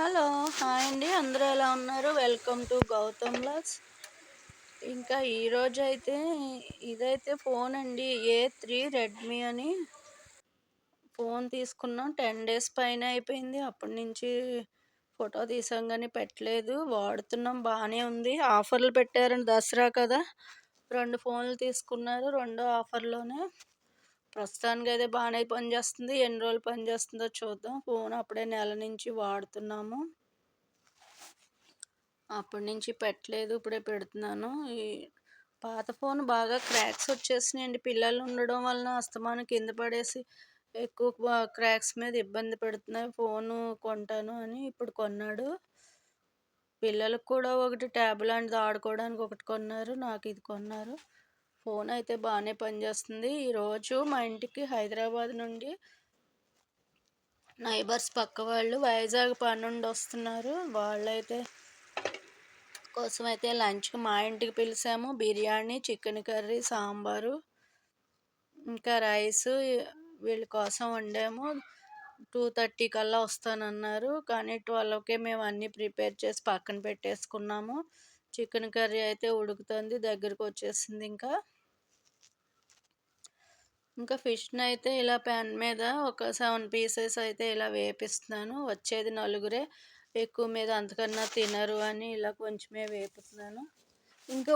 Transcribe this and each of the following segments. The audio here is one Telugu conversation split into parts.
హలో హాయ్ అండి. అందరూ ఎలా ఉన్నారు? వెల్కమ్ టు గౌతమ్ లాస్ ఇంకా ఈరోజు అయితే ఇదైతే ఫోన్ అండి. ఏ త్రీ రెడ్మీ అని ఫోన్ తీసుకున్నాం. టెన్ డేస్ పైన అయిపోయింది. అప్పటి నుంచి ఫోటో తీసాం కానీ పెట్టలేదు. వాడుతున్నాం. బాగానే ఉంది. ఆఫర్లు పెట్టారండి. దసరా కదా. రెండు ఫోన్లు తీసుకున్నారు. రెండు ఆఫర్లోనే ప్రస్తుతానికి అయితే బాగానే పనిచేస్తుంది ఎన్ని రోజులు పనిచేస్తుందో చూద్దాం. ఫోన్ అప్పుడే నెల నుంచి వాడుతున్నాము. అప్పటి నుంచి పెట్టలేదు ఇప్పుడే పెడుతున్నాను. ఈ పాత ఫోన్ బాగా క్రాక్స్ వచ్చేసినాయండి. పిల్లలు ఉండడం వలన అస్తమానం కింద పడేసి ఎక్కువ క్రాక్స్ మీద ఇబ్బంది పెడుతున్నాయి. ఫోను కొంటాను అని ఇప్పుడు కొన్నాడు. పిల్లలకు కూడా ఒకటి ట్యాబ్ లాంటిది ఆడుకోవడానికి ఒకటి కొన్నారు. నాకు ఇది కొన్నారు. ఫోన్ అయితే బాగానే పనిచేస్తుంది ఈరోజు మా ఇంటికి హైదరాబాద్ నుండి నైబర్స్ పక్క వాళ్ళు వైజాగ్ పన్నుండి వస్తున్నారు. వాళ్ళైతే కోసం అయితే లంచ్కి మా ఇంటికి పిలిచాము. బిర్యానీ చికెన్ కర్రీ సాంబారు ఇంకా రైస్ వీళ్ళ కోసం వండాము. టూ థర్టీ కల్లా వస్తానన్నారు. కానీ ట్వెల్వ్కే మేము అన్నీ ప్రిపేర్ చేసి పక్కన పెట్టేసుకున్నాము. చికెన్ కర్రీ అయితే ఉడుకుతుంది. దగ్గరకు వచ్చేసింది ఇంకా. ఇంకా ఫిష్ని అయితే ఇలా ప్యాన్ మీద ఒక సెవెన్ పీసెస్ అయితే ఇలా వేపిస్తున్నాను. వచ్చేది నలుగురే. ఎక్కువ మీద అంతకన్నా తినరు అని ఇలా కొంచెమే వేపుతున్నాను ఇంకా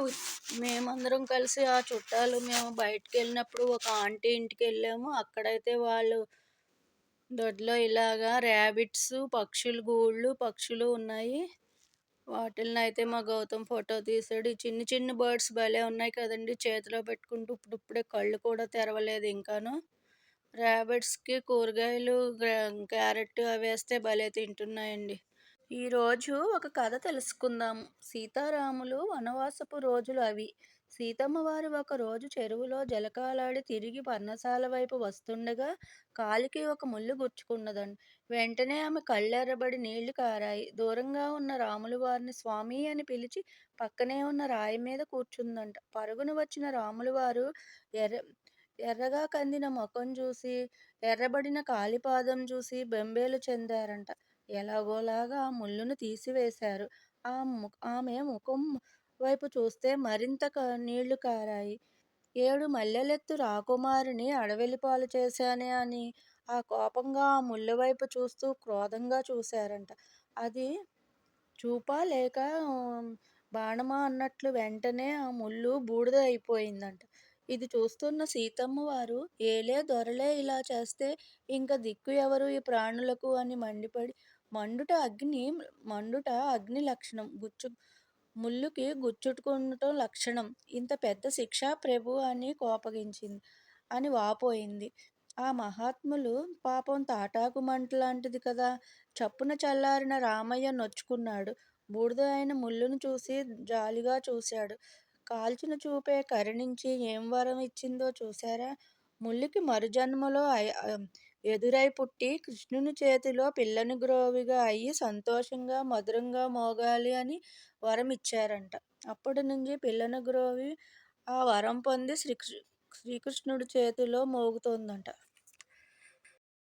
మేమందరం కలిసి ఆ చుట్టాలు మేము బయటకు వెళ్ళినప్పుడు ఒక ఆంటీ ఇంటికి వెళ్ళాము అక్కడైతే వాళ్ళు దొడ్లో ఇలాగా ర్యాబిట్స్ పక్షులు గూళ్ళు పక్షులు ఉన్నాయి. వాటిల్ని అయితే మా గౌతమ్ ఫోటో తీసాడు. ఈ చిన్న చిన్న బర్డ్స్ భలే ఉన్నాయి కదండి. చేతిలో పెట్టుకుంటూ ఇప్పుడిప్పుడే కళ్ళు కూడా తెరవలేదు ఇంకాను. ర్యాబిట్స్కి కూరగాయలు క్యారెట్ అవి వేస్తే భలే తింటున్నాయండి. ఈరోజు ఒక కథ తెలుసుకుందాము. సీతారాములు వనవాసపు రోజులు అవి. సీతమ్మ వారు ఒక రోజు చెరువులో జలకాలాడి తిరిగి పర్ణశాల వైపు వస్తుండగా కాలికి ఒక ముళ్ళు గుచ్చుకున్నదండి. వెంటనే ఆమె కళ్ళెర్రబడి నీళ్ళు కారాయి. దూరంగా ఉన్న రాములు వారిని స్వామి అని పిలిచి పక్కనే ఉన్న రాయి మీద కూర్చుందంట. పరుగున వచ్చిన రాములు వారు ఎర్ర ఎర్రగా కందిన ముఖం చూసి ఎర్రబడిన కాలిపాదం చూసి బెంబేలు చెందారంట. ఎలాగోలాగా ముళ్ళును తీసివేశారు. ఆ ఆమె ముఖం వైపు చూస్తే మరింత నీళ్ళు కారాయి. ఏడు మల్లెలెత్తు రాకుమారిని అడవిలి పాలు చేశానే అని ఆ కోపంగా ఆ ముళ్ళ వైపు చూస్తూ క్రోధంగా చూశారంట. అది చూపా లేక బాణమా అన్నట్లు వెంటనే ఆ ముళ్ళు బూడిద అయిపోయిందంట. ఇది చూస్తున్న సీతమ్మ వారు ఏలే దొరలే ఇలా చేస్తే ఇంకా దిక్కు ఎవరు ఈ ప్రాణులకు? అని మండిపడి మండుట అగ్ని మండుట అగ్ని లక్షణం. గుచ్చు ముళ్ళుకి గుచ్చుట్టుకుండటం లక్షణం. ఇంత పెద్ద శిక్ష ప్రభు అని కోపగించింది అని వాపోయింది. ఆ మహాత్ములు పాపం తాటాకు మంట లాంటిది కదా. చప్పున చల్లారిన రామయ్య నొచ్చుకున్నాడు. బూడిద అయిన ముళ్ళును చూసి జాలిగా చూశాడు. కాల్చిన చూపే కరుణించి ఏం వరం ఇచ్చిందో చూశారా? ముళ్ళుకి మరుజన్మలో ఎదురై పుట్టి కృష్ణుని చేతిలో పిల్లని గ్రోవిగా అయ్యి సంతోషంగా మధురంగా మోగాలి అని వరం ఇచ్చారంట. అప్పటి నుంచి పిల్లని గ్రోవి ఆ వరం పొంది శ్రీ శ్రీకృష్ణుడి చేతిలో మోగుతోందంట.